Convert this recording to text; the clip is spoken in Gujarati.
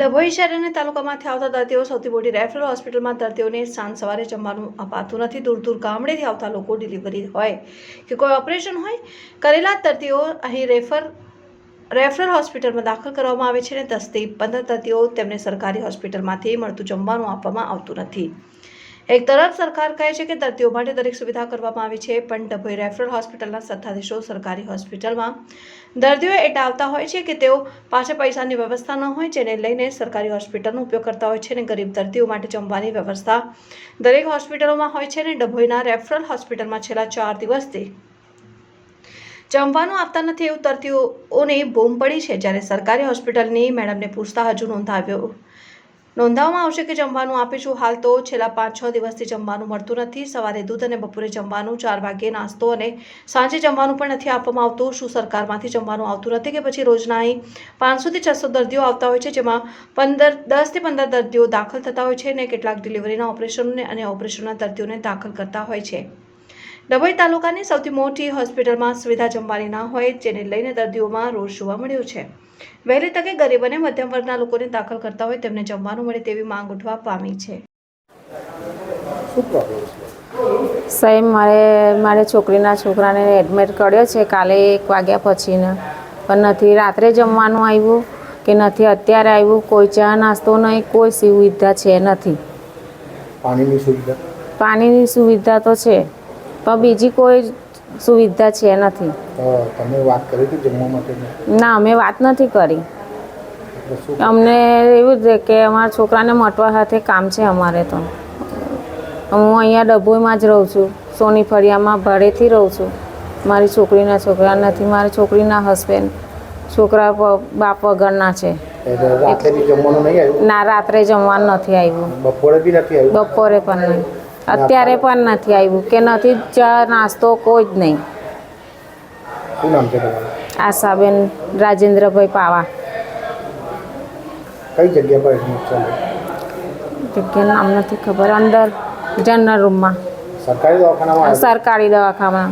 ડભોઈ શહેર અને તાલુકામાંથી આવતા દર્દીઓ સૌથી મોટી રેફરલ હોસ્પિટલમાં દર્દીઓને સાંજ સવારે જમવાનું અપાતું નથી. દૂર દૂર ગામડેથી આવતા લોકો ડિલિવરી હોય કે કોઈ ઓપરેશન હોય, કરેલા દર્દીઓ અહીં રેફર, રેફરલ હોસ્પિટલમાં દાખલ કરવામાં આવે છે અને દસથી પંદર દર્દીઓ તેમને સરકારી હોસ્પિટલમાંથી મળતું જમવાનું આપવામાં આવતું નથી. એક તરફ સરકાર કહે છે કે દર્દીઓ માટે દરેક સુવિધા કરવામાં આવી છે, પણ ડભોઈ રેફરલ હોસ્પિટલના સત્તાધીશો સરકારી હોસ્પિટલમાં દર્દીઓ એટલા આવતા હોય છે કે તેઓ પાસે પૈસાની વ્યવસ્થા ન હોય જેને લઈને સરકારી હોસ્પિટલનો ઉપયોગ કરતા હોય છે અને ગરીબ દર્દીઓ માટે જમવાની વ્યવસ્થા દરેક હોસ્પિટલોમાં હોય છે અને ડભોઈના રેફરલ હોસ્પિટલમાં છેલ્લા ચાર દિવસથી જમવાનું આપતા નથી એવું દર્દીઓને બૂમ પડી છે જ્યારે સરકારી હોસ્પિટલની મેડમને પૂછતા હજુ નોંધાવ્યો નોંધાવવામાં આવશે કે જમવાનું આપીશું હાલ તો છેલ્લા પાંચ છ દિવસથી જમવાનું મળતું નથી. સવારે દૂધ અને બપોરે જમવાનું, ચાર વાગ્યે નાસ્તો અને સાંજે જમવાનું પણ નથી આપવામાં આવતું. શું સરકારમાંથી જમવાનું આવતું નથી કે પછી રોજના અહીં પાંચસોથી છસો દર્દીઓ આવતા હોય છે, જેમાં પંદર દસથી પંદર દર્દીઓ દાખલ થતા હોય છે અને કેટલાક ડિલિવરીના ઓપરેશનને અને ઓપરેશનના દર્દીઓને દાખલ કરતા હોય છે. ડભોઈ તાલુકાની સૌથી મોટી હોસ્પિટલમાં સુવિધા જમવાની ના હોય જેને લઈને દર્દીઓમાં રોષ જોવા મળ્યો છે. વહેલી તકે ગરીબ અને મધ્યમ વર્ગના લોકોને દાખલ કરતા હોય તેમને જમવાનું મળે તેવી માંગ ઉઠવા પામી છે. સાહેબ મારે મારે છોકરીના છોકરાને એડમિટ કર્યો છે કાલે એક વાગ્યા પછીના. પણ નથી રાત્રે જમવાનું આવ્યું કે નથી અત્યારે આવ્યું? કોઈ ચા નાસ્તો નહીં કોઈ સુવિધા છે નથી. પાણીની સુવિધા? પાણીની સુવિધા તો છે. પણ બીજી કોઈ સુવિધા છે નથી. તમે વાત કરી હતી જમવા માટે? ના અમે વાત નથી કરી. અમને એવું છે કે અમારા છોકરાને મટવા સાથે કામ છે અમારે તો. હું અહીંયા ડભોઈમાં જ રહું છું સોની ફળિયામાં ભાડેથી રહું છું. મારી છોકરીના છોકરા નથી મારી છોકરીના હસબન્ડ છોકરા બાપ વગરના છે. ના રાત્રે જમવાનું નથી આવ્યું. બપોરે બી નથી આવ્યું? બપોરે પણ નહીં. અત્યારે પણ નથી આવ્યું કે નથી ચા નાસ્તો કોઈ જ નહીં. શું નામ છે તમારું? આશાબેન રાજેન્દ્રભાઈ પાવા. કઈ જગ્યા પર જગ્યા નામ નથી ખબર અંદર જનરલ રૂમમાં. સરકારી દવાખાનામાં સરકારી દવાખાના